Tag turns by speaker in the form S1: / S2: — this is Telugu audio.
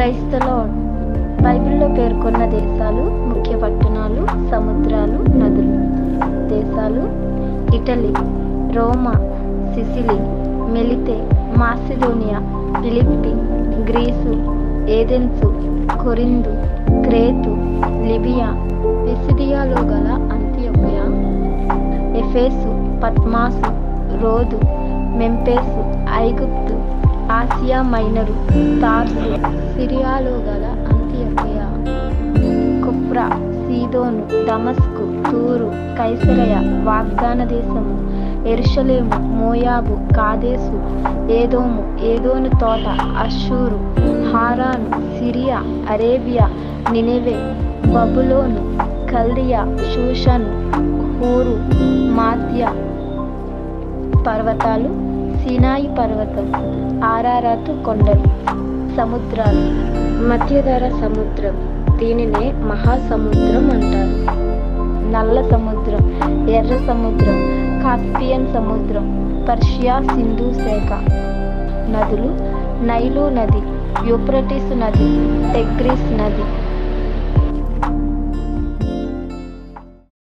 S1: క్రైస్తలో బైబిల్లో పేర్కొన్న దేశాలు ముఖ్య పట్టణాలు సముద్రాలు నదులు. దేశాలు ఇటలీ రోమా సిసిలి మెలితే Macedonia లిప్టి Greece Athens Corinth Crete Libya పిసిడియాలో గల అంత్యొకయ ఎఫేసు పద్మాసు రోదు మెంపేసు ఐగుప్తు ఆసియా మైనరు తార్సు సిరియాలో గల అంత్యొకయ కుప్రా సీదోను దమస్కు తూరు కైసరయ వాగ్దాన దేశము ఎరుషలేము మోయాబు కాదేసు ఏదోము ఏదోను తోట అషూరు హారాను సిరియా అరేబియా నినివే బబులోను కల్దియా షూషను హూరు మాత్య పర్వతాలు సినాయి పర్వతం ఆరారాతు కొండలు సముద్రాలు మధ్యధర సముద్రం. దీనినే మహాసముద్రం అంటారు. నల్ల సముద్రం ఎర్ర సముద్రం కాస్పియన్ సముద్రం పర్షియా సింధు శాఖ. నదులు నైలు నది యూప్రటిస్ నది టెగ్రిస్ నది